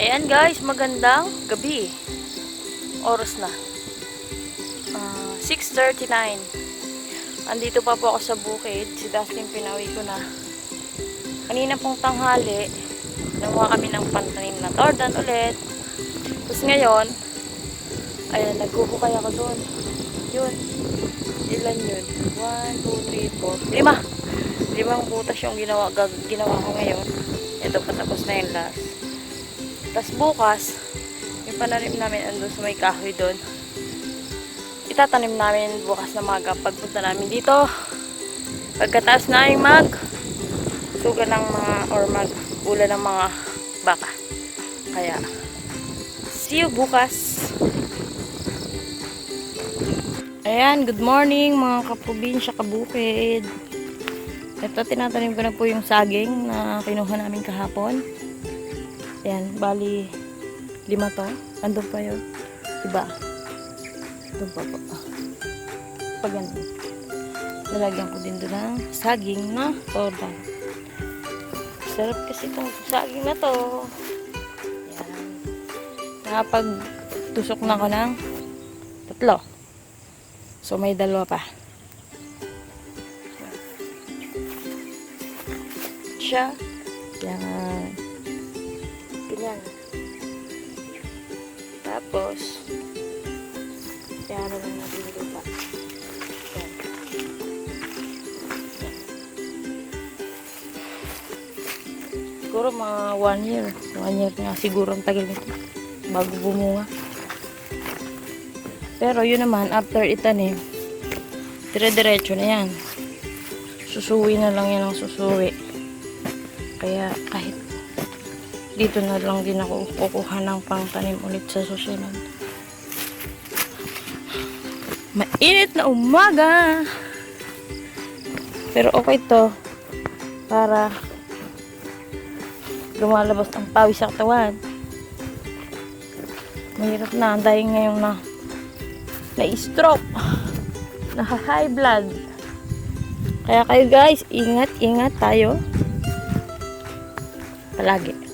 Ayan guys, magandang gabi. Oras na. Ah, 6.39. Andito pa po ako sa bukid. Si Dustin pinawi ko na. Kanina pong tanghali, nakuha kami ng pantanim na tordan ulit. Tapos ngayon, ayan, naghuhukay ako doon. Yun. Ilan yun? 1, 2, 3, 4, lima. Limang butas yung ginawa, ginawa ko ngayon. Ito patapos na yung last. Tapos bukas, yung pananim namin andun sa may kahoy doon. Itatanim namin bukas na maga pagpunta namin dito. Pagkataas na yung mag suga ng mga or mag ula ng mga baka. Kaya, see you bukas. Ayan, good morning mga kaprobinsya, kabukid. Ito, tinatanim ko na po yung saging na kinuha namin kahapon. Ayan, bali lima to. Andun pa yun. Diba? Doon pa po. Pag ganun. Lalagyan ko din doon ng saging na toda. Sarap kasi itong saging na to. Ayan. Nakapag tusok na ko ng tatlo. So, may dalawa pa. Siya. Yan. Ganyan. Tapos, kaya na lang natin lupa. Yan. Siguro mga one year. One year nga siguro ang tagal nito. Bago bumunga. Pero yun naman, after itanim, dire-diretso na yan. Susuwi na lang yan ang susuwi. Kaya kahit dito na lang din ako kukuha ng pangtanim ulit sa susunod. Mainit na umaga! Pero okay to para lumalabas ang pawis sa katawan. Mahirap na dahil ngayon na na-stroke, na-high blood. Kaya kayo guys, ingat, ingat tayo. Palagi.